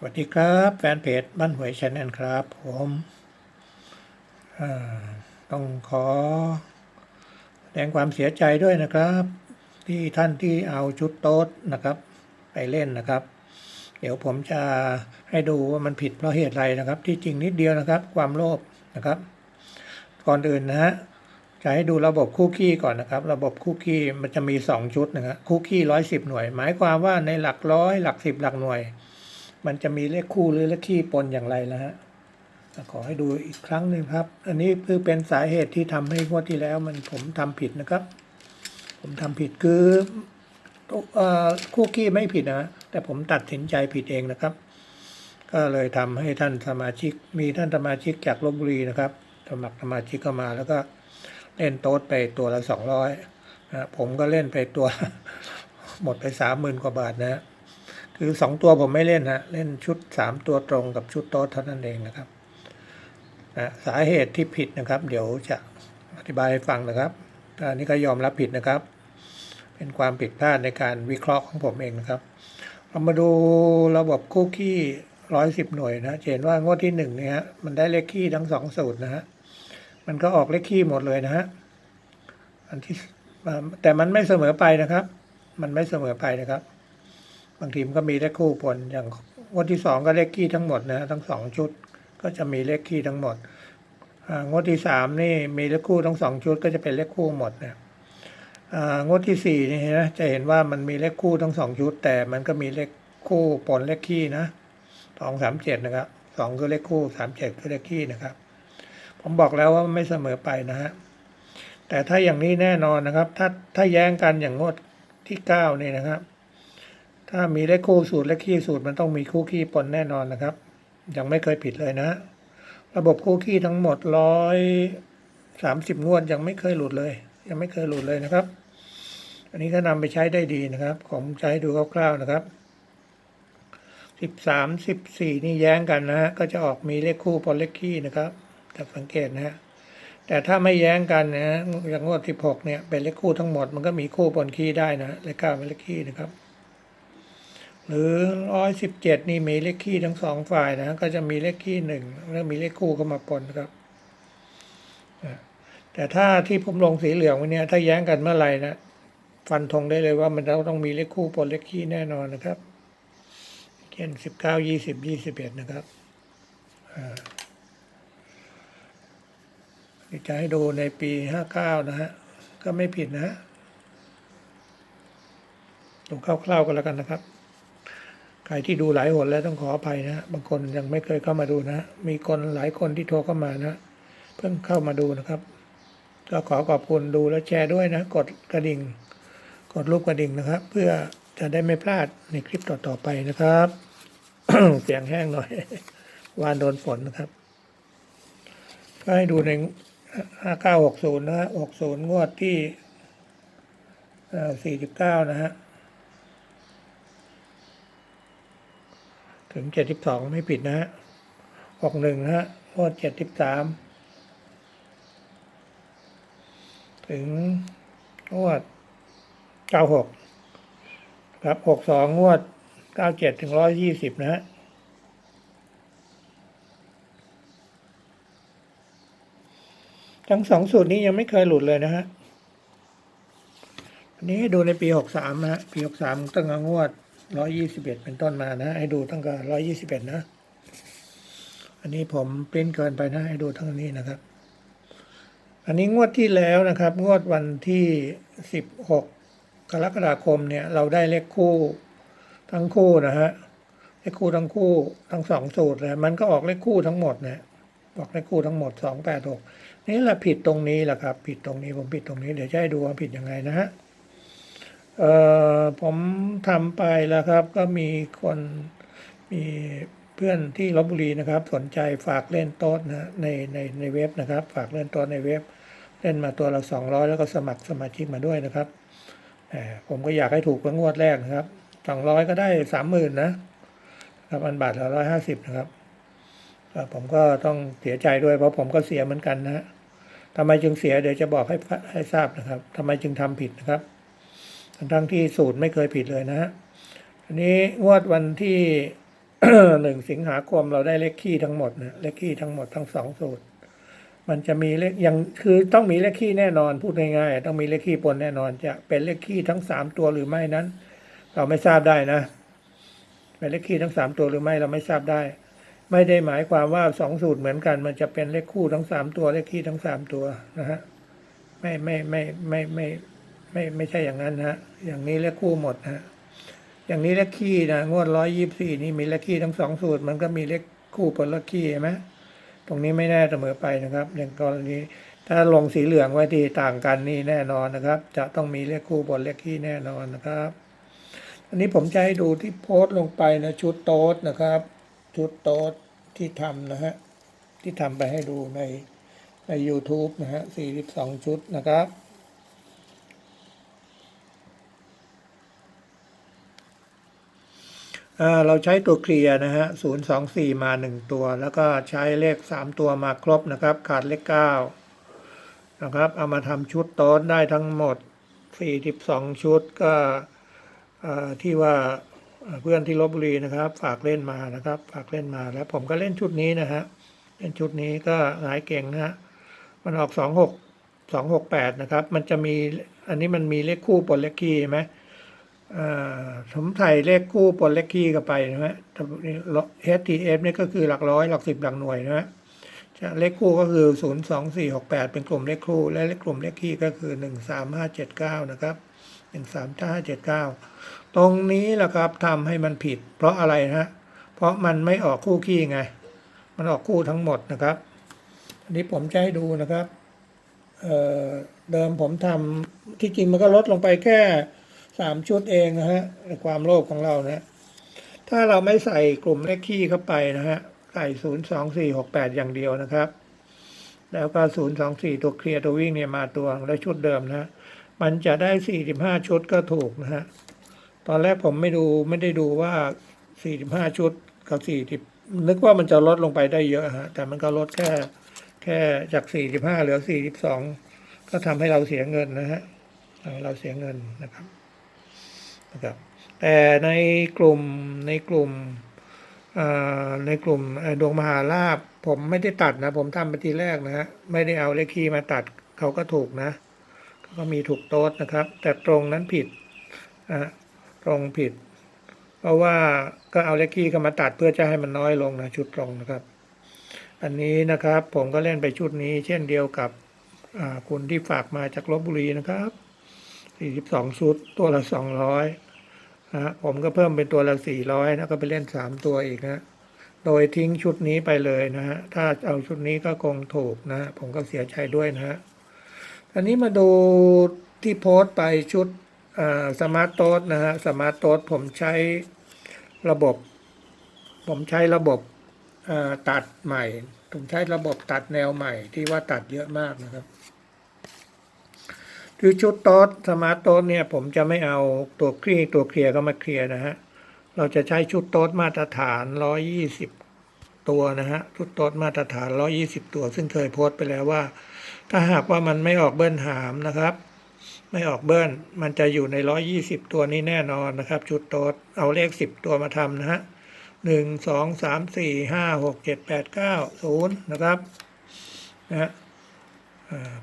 สวัสดีครับแฟนเพจบ้านหวยชาแนลครับผมต้องขอแสดงความเสียใจด้วยนะครับ ที่ท่านที่เอาชุดโต๊ดนะครับ ไปเล่นนะครับ เดี๋ยวผมจะให้ดูว่ามันผิดเพราะเหตุไรนะครับ ที่จริงนิดเดียวนะครับ ความโลภนะครับ ก่อนอื่นนะฮะจะให้ดูระบบคุกกี้ก่อนนะครับ ระบบคุกกี้มันจะมี 2 ชุดนะครับคุกกี้ร้อยสิบหน่วย หมายความว่าในหลักร้อยหลักสิบหลักหน่วย มันจะมีเลขคู่หรือเลขคี่ปนอย่างไรนะฮะขอให้ดูอีกครั้งหนึ่งครับ อันนี้คือเป็นสาเหตุที่ทำให้งวดที่แล้วมันผมทำผิดนะครับ ผมทำผิดคือคู่ขี้ไม่ผิดนะ แต่ผมตัดสินใจผิดเองนะครับ ก็เลยทำให้ท่านสมาชิก มีท่านสมาชิกจากลบบุรีนะครับสมัครสมาชิกเข้ามาแล้วก็เล่นโต๊ดไปตัวละสองร้อยนะผมก็เล่นไปตัวหมดไปสามหมื่นกว่าบาทนะฮะ คือสองตัวผมไม่เล่นฮะเล่นชุดสามตัวตรงกับชุดโต๊ะเท่านั้นเองนะครับนะสาเหตุที่ผิดนะครับ เดี๋ยวจะอธิบายให้ฟังนะครับอันนี้ก็ยอมรับผิดนะครับ เป็นความผิดพลาดในการวิเคราะห์ของผมเองนะครับ เรามาดูระบบคู่ขี้ร้อยสิบหน่วยนะจะเห็นว่างวดที่หนึ่งเนี่ยฮะมันได้เลขขี้ทั้งสองสูตรนะฮะมันก็ออกเลขขี้หมดเลยนะฮะอันที่แต่มันไม่เสมอไปนะครับ มันไม่เสมอไปนะครับ บางทีมันก็มีเลขคู่ปนอย่างงวดที่สองก็เลขขี้ทั้งหมดนะทั้งสองชุดก็จะมีเลขขี้ทั้งหมดงวดที่สามนี่มีเลขคู่ทั้งสองชุดก็จะเป็นเลขคู่หมดนะอ่างวดที่สี่นี่นะจะเห็นว่ามันมีเลขคู่ทั้งสองชุด แต่มันก็มีเลขคู่ปนเลขขี้นะสองสามเจ็ดนะครับสองคือเลขคู่สามเจ็ดคือเลขขี้นะครับ ผมบอกแล้วว่าไม่เสมอไปนะฮะแต่ถ้าอย่างนี้แน่นอนนะครับ ถ้าถ้าแย้งกันอย่างงวดที่เก้านี่นะครับ ถ้ามีเลขคู่สูตรและขี้สูตรมันต้องมีคู่ขี้ปนแน่นอนนะครับ ยังไม่เคยผิดเลยนะ ระบบคู่ขี้ทั้งหมดร้อยสามสิบงวดยังไม่เคยหลุดเลย ยังไม่เคยหลุดเลยนะครับ อันนี้ก็นำไปใช้ได้ดีนะครับ ผมจะให้ดูคร่าวๆนะครับสิบสามสิบสี่นี่แย้งกันนะฮะก็จะออกมีเลขคู่ปนเลขขี้นะครับจะสังเกตนะฮะแต่ถ้าไม่แย้งกันนะฮะอย่างงวดสิบหกเนี่ยเป็นเลขคู่ทั้งหมดมันก็มีคู่ปนขี้ได้นะเลขเก้าเป็นเลขขี้นะครับ หรือร้อยสิบเจ็ดนี่มีเลขคี่ทั้งสองฝ่ายนะก็จะมีเลขคี่หนึ่งแล้วมีเลขคู่เข้ามาปนครับแต่ถ้าที่ผมลงสีเหลืองว้เนี่ยถ้าแย้งกันเมื่อไหร่นะฟันธงได้เลยว่ามันต้องมีเลขคู่ปนเลขคี่แน่นอนนะครับเช่นสิบเก้ายี่สิบยี่สิบเอ็ดนะครับจะให้ดูในปีห้าเก้านะฮะก็ไม่ผิดนะฮะดูคร่าวๆกันแล้วกันนะครับ ใครที่ดูหลายหนแล้วต้องขออภัยนะบางคนยังไม่เคยเข้ามาดูนะ มีคนหลายคนที่โทรเข้ามานะ เพิ่งเข้ามาดูนะครับ ก็ขอขอบคุณดูและแชร์ด้วยนะ กดกระดิ่ง กดรูปกระดิ่งนะครับ เพื่อจะได้ไม่พลาดในคลิปต่อๆไปนะครับ เสียงแห้งหน่อยวานโดนฝนนะครับ ก็ให้ดูในห้าเก้าหกศูนนะฮะหกศูนงวดที่สี่สิบเก้านะฮะ ถึงเจ็ดสิบสองไม่ผิดนะฮะหกหนึ่งฮะงวดเจ็ดสิบสามถึงงวดเก้าหกครับหกสองงวดเก้าเจ็ดถึงร้อยยี่สิบนะฮะทั้งสองสูตรนี้ยังไม่เคยหลุดเลยนะฮะ อันนี้ให้ดูในปีหกสามนะฮะปีหกสามตั้งแต่งวด ร้อยยี่สิบเอ็ดเป็นต้นมานะ ให้ดูตั้งแต่ร้อยยี่สิบเอ็ดนะ อันนี้ผมปริ้นเกินไปนะให้ดูทั้งนี้นะครับ อันนี้งวดที่แล้วนะครับ งวดวันที่สิบหกกรกฎาคมเนี่ย เราได้เลขคู่ทั้งคู่นะฮะเลขคู่ทั้งคู่ทั้งสองสูตรเลยมันก็ออกเลขคู่ทั้งหมดนะออกเลขคู่ทั้งหมดสองแปดหกนี่แหละผิดตรงนี้แหละครับ ผิดตรงนี้ผมผิดตรงนี้เดี๋ยวจะให้ดูว่าผิดยังไงนะฮะ เอ่อผมทำไปแล้วครับ ก็มีคนมีเพื่อนที่ลบบุรีนะครับ สนใจฝากเล่นโต๊ะนะในในในเว็บนะครับ ฝากเล่นโต๊ะในเว็บ เล่นมาตัวละสองร้อยแล้วก็สมัครสมาชิกมาด้วยนะครับผมก็อยากให้ถูกงวดแรกนะครับสองร้อยก็ได้สามหมื่นนะครับอันบาทละร้อยห้าสิบนะครับผมก็ต้องเสียใจด้วยเพราะผมก็เสียเหมือนกันนะทำไมจึงเสียเดี๋ยวจะบอกให้ให้ทราบนะครับทำไมจึงทำผิดนะครับ ทั้งที่สูตรไม่เคยผิดเลยนะฮะอันนี้งวดวันที่หนึ่งสิงหาคมเราได้เลขคี่ทั้งหมดนะเลขคี่ทั้งหมดทั้งสองสูตร มันจะมีเลขยังคือต้องมีเลขคี่แน่นอนพูดง่ายๆต้องมีเลขคี่ปนแน่นอน จะเป็นเลขคี่ทั้งสามตัวหรือไม่นั้น เราไม่ทราบได้นะเป็นเลขคี่ทั้งสามตัวหรือไม่เราไม่ทราบได้ ไม่ได้หมายความว่าสองสูตรเหมือนกัน มันจะเป็นเลขคู่ทั้งสามตัวเลขคี่ทั้งสามตัวนะฮะไม่ไม่ไม่ไม่ไม่ ไม่ไม่ใช่อย่างนั้นฮะอย่างนี้เลขคู่หมดนะฮะอย่างนี้เลขคี่นะงวดร้อยยี่สี่นี่มีเลขคี่ทั้งสองสูตร มันก็มีเลขคู่ผลเลขคี่เห็นไหมตรงนี้ไม่แน่เสมอไปนะครับ อย่างกรณีถ้าลงสีเหลืองไว้ที่ต่างกันนี่แน่นอนนะครับ จะต้องมีเลขคู่บนเลขคี่แน่นอนนะครับ อันนี้ผมจะให้ดูที่โพสต์ลงไปนะชุดโต๊ดนะครับ ชุดโต๊ดที่ทำนะฮะที่ทำไปให้ดูในใน u t u b e นะฮะ 42 ชุดนะครับ อ่า เราใช้ตัวเคลียร์นะฮะ024มา1ตัว แล้วก็ใช้เลข3ตัวมาครบนะครับ ขาดเลข9นะครับ เอามาทำชุดโต๊ดได้ทั้งหมด42ชุดก็ที่ว่าเพื่อนที่ลบบุรีนะครับ ฝากเล่นมานะครับ ฝากเล่นมาแล้วผมก็เล่นชุดนี้นะฮะเล่นชุดนี้ก็หายเก่งนะฮะมันออก26 268นะครับ มันจะมีอันนี้มันมีเลขคู่ปนเลขคี่ใช่ไหม อ่าผมใส่เลขคู่ปนเลขคี่เข้าไปนะฮะ HTF นี่ก็คือหลักร้อยหลักสิบหลักหน่วยนะฮะจะเลขคู่ก็คือ 0 2 4 6 8 เป็นกลุ่มเลขคู่ และเลขกลุ่มเลขคี่ก็คือ 1 3 5 7 9 นะครับ 1 3 5 7 9 ตรงนี้แหละครับทำให้มันผิด เพราะอะไรนะฮะ เพราะมันไม่ออกคู่คี่ไง มันออกคู่ทั้งหมดนะครับ อันนี้ผมจะให้ดูนะครับเเดิมผมทำที่จริงมันก็ลดลงไปแค่ สามชุดเองนะฮะในความโลภของเรานะถ้าเราไม่ใส่กลุ่มเลขคี่เข้าไปนะฮะใส่ศูนย์สองสี่หกแปดอย่างเดียวนะครับ แล้วก็ศูนย์สองสี่ตัวเคลียร์ตัววิ่งเนี่ยมาตัวและชุดเดิมนะมันจะได้สี่สิบห้าชุดก็ถูกนะฮะตอนแรกผมไม่ดูไม่ได้ดูว่าสี่สิบห้าชุดกับสี่สิบนึกว่ามันจะลดลงไปได้เยอะฮะแต่มันก็ลดแค่แค่จาก45เหลือ42ก็ทำให้เราเสียเงินนะฮะเราเสียเงินนะครับ นะครับแต่ในกลุ่มในกลุ่มในกลุ่มดวงมหาลาภผมไม่ได้ตัดนะ ผมทำไปทีแรกนะฮะไม่ได้เอาเลขคีมาตัดเขาก็ถูกนะก็มีถูกโต๊ดนะครับ แต่ตรงนั้นผิดนะตรงผิด เพราะว่าก็เอาเลขคีเข้ามาตัดเพื่อจะให้มันน้อยลงนะชุดตรงนะครับ อันนี้นะครับผมก็เล่นไปชุดนี้ เช่นเดียวกับคุณที่ฝากมาจากลบบุรีนะครับ 42ชุดตัวละ200นะฮะผมก็เพิ่มเป็นตัวละ400นะก็ไปเล่น3ตัวอีกนะ โดยทิ้งชุดนี้ไปเลยนะฮะ ถ้าเอาชุดนี้ก็คงถูกนะ ผมก็เสียใจด้วยนะฮะอันนี้มาดูที่โพสต์ไปชุดสมาร์ทโต๊ดนะฮะ สมาร์ทโต๊ดผมใช้ระบบ ผมใช้ระบบตัดใหม่ ผมใช้ระบบตัดแนวใหม่ที่ว่าตัดเยอะมากนะครับ คือชุดโต๊ดสมาร์ทโต๊ดเนี่ยผมจะไม่เอาตัวคลี่ตัวเคลียร์เข้ามาเคลียร์นะฮะ เราจะใช้ชุดโต๊ดมาตรฐาน 120 ตัวนะฮะ ชุดโต๊ดมาตรฐาน 120 ตัว ซึ่งเคยโพสต์ไปแล้วว่า ถ้าหากว่ามันไม่ออกเบิ้ลหามนะครับ ไม่ออกเบิ้ลมันจะอยู่ใน 120 ตัวนี้แน่นอนนะครับ ชุดโต๊ดเอาเลข 10 ตัวมาทำนะฮะหนึ่งสองสามสี่ห้าหกเจ็ดแปดเก้าศูนย์นะครับนะฮะ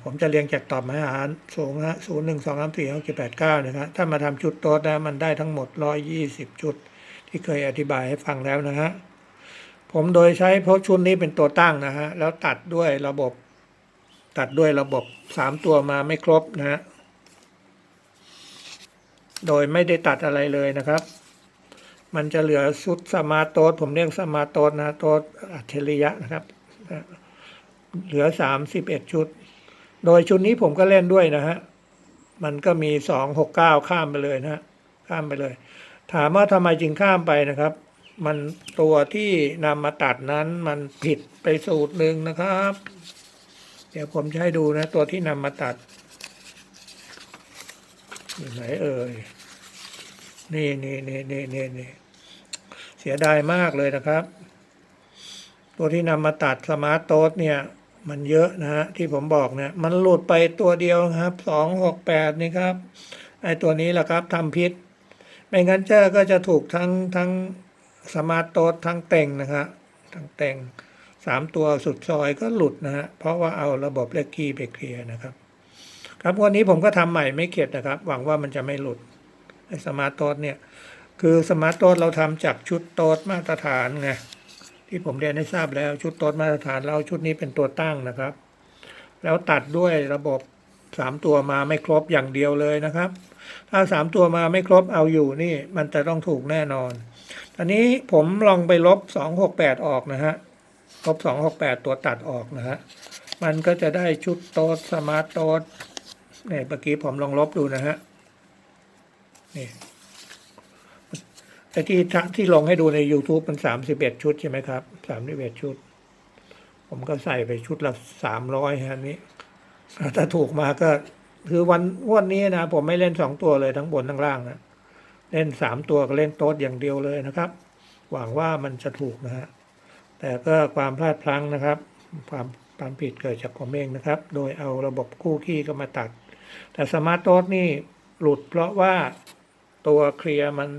ผมจะเรียงจากตอบมาหารสูงนะฮะศูนย์หนึ่งสองสามสี่หกเจ็ดแปดเก้านะครับถ้ามาทำชุดโต๊ดนะมันได้ทั้งหมดร้อยยี่สิบชุด ที่เคยอธิบายให้ฟังแล้วนะฮะผมโดยใช้เพราะชุดนี้เป็นตัวตั้งนะฮะแล้วตัดด้วยระบบ ตัดด้วยระบบสามตัวมาไม่ครบนะฮะโดยไม่ได้ตัดอะไรเลยนะครับ มันจะเหลือชุดสมาโต๊ดผมเรียกสมาโต๊ดนะโต๊ดอัจฉริยะนะครับ เหลือสามสิบเอ็ดชุด โดยชุดนี้ผมก็เล่นด้วยนะฮะ มันก็มีสองหกเก้าข้ามไปเลยนะฮะ ข้ามไปเลย ถามว่าทำไมจึงข้ามไปนะครับ มันตัวที่นำมาตัดนั้นมันผิดไปสูตรหนึ่งนะครับ เดี๋ยวผมจะให้ดูนะ ตัวที่นำมาตัดอยู่ไหนเอ่ย นี่นี่นี่นี่นี่นี่เสียดายมากเลยนะครับ ตัวที่นำมาตัดสมาร์ทโต๊ดเนี่ย มันเยอะนะฮะที่ผมบอกเนี่ยมันหลุดไปตัวเดียวครับสองหกแปดนี่ครับไอตัวนี้แหละครับทำพิษไม่งั้นเจ้าก็จะถูกทั้งทั้งสมาร์ทโต๊ดทั้งเต็งนะฮะทั้งเต็งสามตัวสุดซอยก็หลุดนะฮะเพราะว่าเอาระบบเลขคีไปเคลียร์นะครับ ครับวันนี้ผมก็ทำใหม่ไม่เข็ดนะครับ หวังว่ามันจะไม่หลุดไอ้สมาร์ทโต๊ดเนี่ยคือสมาร์ทโต๊ดเราทำจากชุดโต๊ดมาตรฐานไง ที่ผมเรียนให้ทราบแล้วชุดโต๊ดมาตรฐานเราชุดนี้เป็นตัวตั้งนะครับ แล้วตัดด้วยระบบสามตัวมาไม่ครบอย่างเดียวเลยนะครับ ถ้าสามตัวมาไม่ครบเอาอยู่นี่มันจะต้องถูกแน่นอนตอนนี้ผมลองไปลบสองหกแปดออกนะฮะลบสองหกแปดตัวตัดออกนะฮะมันก็จะได้ชุดโต๊ดสมาร์ทโต๊ดเนี่ยเมื่อกี้ผมลองลบดูนะฮะนี่ ไอ้ที่ที่ลงให้ดูใน YouTube มันสามสิบเอ็ดชุดใช่ไหมครับสามสิบเอ็ดชุด ผมก็ใส่ไปชุดละสามร้อยฮะนี้ถ้าถูกมาก็คือวันวันนี้นะ ผมไม่เล่นสองตัวเลยทั้งบนทั้งล่างนะเล่นสามตัวก็เล่นโต๊ดอย่างเดียวเลยนะครับ หวังว่ามันจะถูกนะฮะแต่ก็ความพลาดพลั้งนะครับ ความความผิดเกิดจากผมเองนะครับ โดยเอาระบบคู่ขี้ก็มาตัด แต่สมาร์ทโต๊ดนี่หลุดเพราะว่าตัวเคลียร์มัน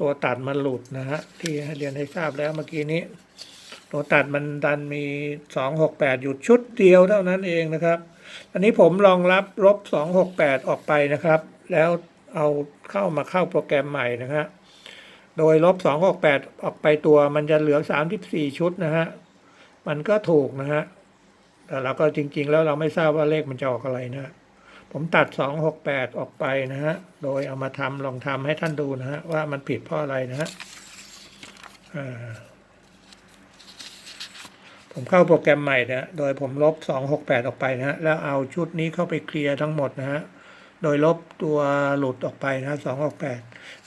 ตัวตัดมันหลุดนะฮะที่ให้เรียนให้ทราบแล้วเมื่อกี้นี้ ตัวตัดมันดันมีสองหกแปดอยู่ชุดเดียวเท่านั้นเองนะครับ อันนี้ผมลองรับลบสองหกแปดออกไปนะครับ แล้วเอาเข้ามาเข้าโปรแกรมใหม่นะฮะโดยลบสองหกแปดออกไปตัวมันจะเหลือสามสิบสี่ชุดนะฮะมันก็ถูกนะฮะแต่เราก็จริง ๆ แล้วเราไม่ทราบว่าเลขมันจะออกอะไรนะ ผมตัดสองหกแปดออกไปนะฮะ โดยเอามาทำลองทำให้ท่านดูนะฮะ ว่ามันผิดเพราะอะไรนะฮะผมเข้าโปรแกรมใหม่นะโดยผมลบสองหกแปดออกไปนะฮะ แล้วเอาชุดนี้เข้าไปเคลียร์ทั้งหมดนะฮะ โดยลบตัวหลุดออกไปนะสองหกแปด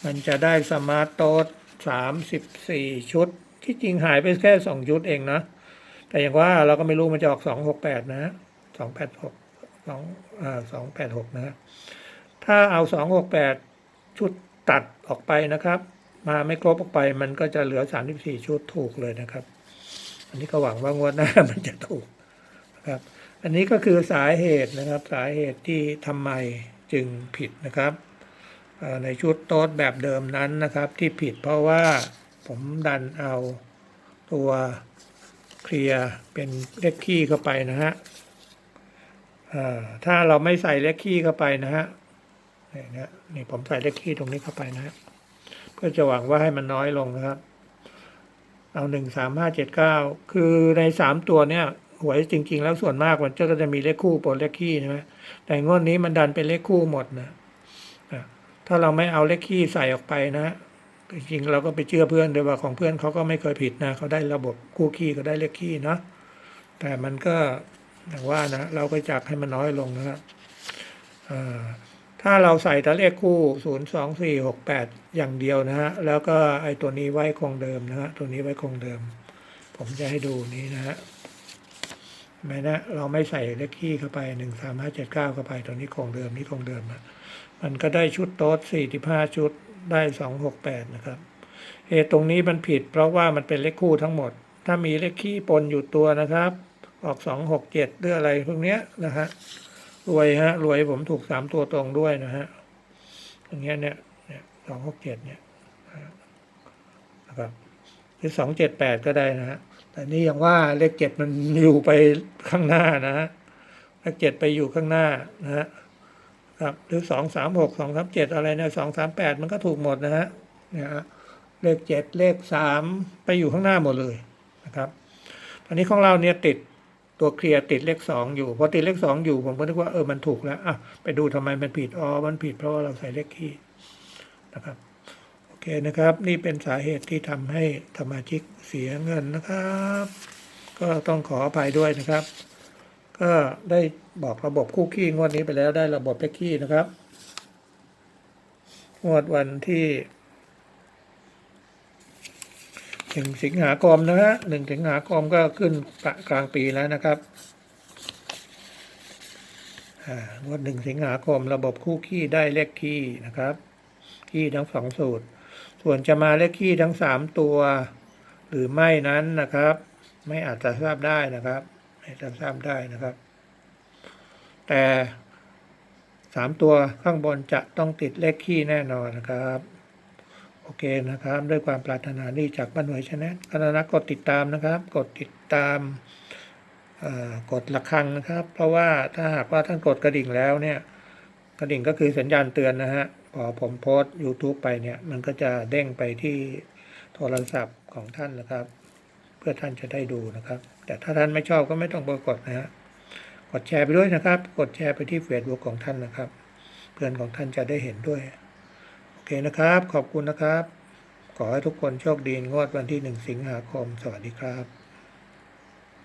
มันจะได้สมาร์ทโต๊ดสามสิบสี่ชุด ที่จริงหายไปแค่สองชุดเองนะ แต่อย่างว่าเราก็ไม่รู้มันจะออกสองหกแปดนะสองแปดหก สองสองแปดหกนะถ้าเอาสองหกแปดชุดตัดออกไปนะครับ มาไม่ครบออกไปมันก็จะเหลือสามสิบสี่ชุดถูกเลยนะครับ อันนี้ก็หวังว่างวดหน้ามันจะถูกนะครับ อันนี้ก็คือสาเหตุนะครับ สาเหตุที่ทำไมจึงผิดนะครับในชุดโต๊ดแบบเดิมนั้นนะครับ ที่ผิดเพราะว่าผมดันเอาตัวเคลียร์เป็นเลขคี่เข้าไปนะฮะ ถ้าเราไม่ใส่เลขคี่เข้าไปนะฮะนี่นะนี่ผมใส่เลขคี่ตรงนี้เข้าไปนะฮะเพื่อจะหวังว่าให้มันน้อยลงนะครับ เอาหนึ่งสามห้าเจ็ดเก้าคือในสามตัวเนี่ยหวยจริง ๆ แล้วส่วนมากมันก็จะมีเลขคู่ปนเลขคี่ใช่ไหมแต่งวดนี้มันดันเป็นเลขคู่หมดนะถ้าเราไม่เอาเลขคี่ใส่ออกไปนะจริงๆเราก็ไปเชื่อเพื่อนโดยว่าของเพื่อนเขาก็ไม่เคยผิดนะเขาได้ระบบคู่คี่ก็ได้เลขคี่เนาะแต่มันก็ อย่างว่านะ เราก็จักให้มันน้อยลงนะครับถ้าเราใส่แต่เลขคู่ศูนย์สอย่างเดียวนะฮะ แล้วก็ไอ้ตัวนี้ไว้คงเดิมนะฮะ ตัวนี้ไว้คงเดิม ผมจะให้ดูนี้นะฮะนไหมนะเราไม่ใส่เลขคี่เข้าไปหนึ่งสามห้าเข้าไป ตัวนี้คงเดิม นี่คงเดิมนะมันก็ได้ชุดโต๊ด45 ชุด ได้ 268 นะครับเหตุตรงนี้มันผิดเพราะว่ามันเป็นเลขคู่ทั้งหมด ถ้ามีเลขขี้ปนอยู่ตัวนะครับ ออก267หรืออะไรพวกเนี้ยนะฮะรวยฮะรวยผมถูก3ตัวตรงด้วยนะฮะอย่างเงี้ยเนี่ยเนี่ย267เนี่ยนะครับหรือ278ก็ได้นะฮะแต่นี่อย่างว่าเลขเจ็ดมันอยู่ไปข้างหน้านะฮะเลขเจ็ดไปอยู่ข้างหน้านะฮะครับหรือสองสามหกสองสามเจ็ดอะไรเนี่ยสองสามแปดมันก็ถูกหมดนะฮะเนี่ยฮะเลขเจ็ดเลขสามไปอยู่ข้างหน้าหมดเลยนะครับตอนนี้ของเราเนี่ยติด ตัวเคลียร์ติดเลขสองอยู่พอติดเลขสองอยู่ผมก็นึกว่าเออมันถูกแล้วอะไปดูทำไมมันผิดอ๋อมันผิดเพราะว่าเราใส่เลขคี่นะครับโอเคนะครับ นี่เป็นสาเหตุที่ทำให้สมาชิกเสียเงินนะครับ ก็ต้องขออภัยด้วยนะครับ ก็ได้บอกระบบคู่ขี้งวดนี้ไปแล้วได้ระบบเลขขี้นะครับงวดวันที่ หนึ่งสิงหาคมนะฮะหนึ่งสิงหาคมก็ขึ้นกลางปีแล้วนะครับอ่างวดหนึ่งสิงหาคมระบบคู่ขี้ได้เลขขี้นะครับ ขี้ทั้งสองสูตร ส่วนจะมาเลขขี้ทั้งสามตัว หรือไม่นั้นนะครับ ไม่อาจจะทราบได้นะครับ ไม่อาจจะทราบได้นะครับ แต่สามตัวข้างบนจะต้องติดเลขขี้แน่นอนนะครับ โอเคนะครับ ด้วยความปรารถนาดีจากบ้านหวยชแนลกรุณากดติดตามนะครับ กดติดตามกดระฆังนะครับ เพราะว่าถ้าหากว่าท่านกดกระดิ่งแล้วเนี่ย กระดิ่งก็คือสัญญาณเตือนนะฮะพอผมโพสต์ YouTube ไปเนี่ย มันก็จะเด้งไปที่โทรศัพท์ของท่านนะครับ เพื่อท่านจะได้ดูนะครับ แต่ถ้าท่านไม่ชอบก็ไม่ต้องไปกดนะฮะกดแชร์ไปด้วยนะครับ กดแชร์ไปที่เฟซบุ๊กของท่านนะครับ เพื่อนของท่านจะได้เห็นด้วย เคนะครับ ขอบคุณนะครับ ขอให้ทุกคนโชคดีงวดวันที่ 1 สิงหาคม สวัสดีครับ